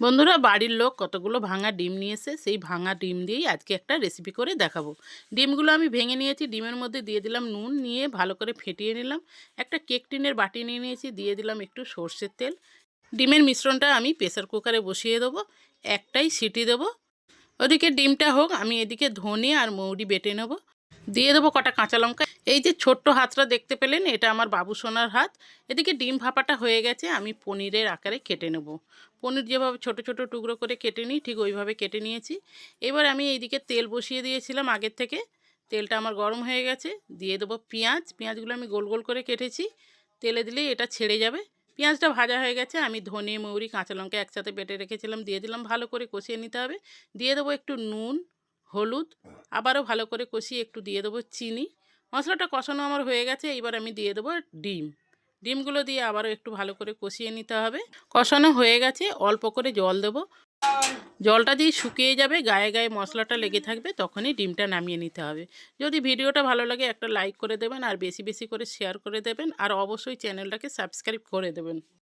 বন্ধুরা, বাড়ির লোক কতগুলো ভাঙা ডিম নিয়েছে, সেই ভাঙা ডিম দিয়েই আজকে একটা রেসিপি করে দেখাবো। ডিমগুলো আমি ভেঙে নিয়েছি, ডিমের মধ্যে দিয়ে দিলাম নুন, নিয়ে ভালো করে ফেটিয়ে নিলাম। একটা কেক টিনের বাটি নিয়ে নিয়েছি, দিয়ে দিলাম একটু সর্ষের তেল। ডিমের মিশ্রণটা আমি প্রেসার কুকারে বসিয়ে দেবো, একটাই সিটি দেবো। ওদিকে ডিমটা হোক, আমি এদিকে ধনে আর মৌরি বেটে নেব। দিয়ে দেবো কটা কাঁচা লঙ্কা। এই যে ছোট্ট হাতটা দেখতে পেলেন, এটা আমার বাবু সোনার হাত। এদিকে ডিম ভাপাটা হয়ে গেছে, আমি পনিরের আকারে কেটে নেব। পনির যেভাবে ছোট ছোট টুকরো করে কেটে নিই, ঠিক ওইভাবে কেটে নিয়েছি। এবার আমি এইদিকে তেল বসিয়ে দিয়েছিলাম আগের থেকে। তেলটা আমার গরম হয়ে গেছে, দিয়ে দেবো পেঁয়াজ। পেঁয়াজগুলো আমি গোল গোল করে কেটেছি। তেলে দিলেই এটা ছেড়ে যাবে। পেঁয়াজটা ভাজা হয়ে গেছে, আমি ধনে, মৌরি, কাঁচা লঙ্কা একসাথে বেটে রেখেছিলাম, দিয়ে দিলাম ভালো করে কষিয়ে নিতে হবে। দিয়ে দেবো একটু নুন হলুদ, আবারও ভালো করে কষিয়ে একটু দিয়ে দেবো চিনি। মশলাটা কষানো আমার হয়ে গেছে এবার আমি দিয়ে দেবো ডিম। ডিমগুলো দিয়ে আবারও একটু ভালো করে কষিয়ে নিতে হবে। কষানো হয়ে গেছে, অল্প করে জল দেবো। জলটা দিয়ে শুকিয়ে যাবে, গায়ে গায়ে মশলাটা লেগে থাকবে, তখনই ডিমটা নামিয়ে নিতে হবে। যদি ভিডিওটা ভালো লাগে, একটা লাইক করে দেবেন আর বেশি বেশি করে শেয়ার করে দেবেন। আর অবশ্যই চ্যানেলটাকে সাবস্ক্রাইব করে দেবেন।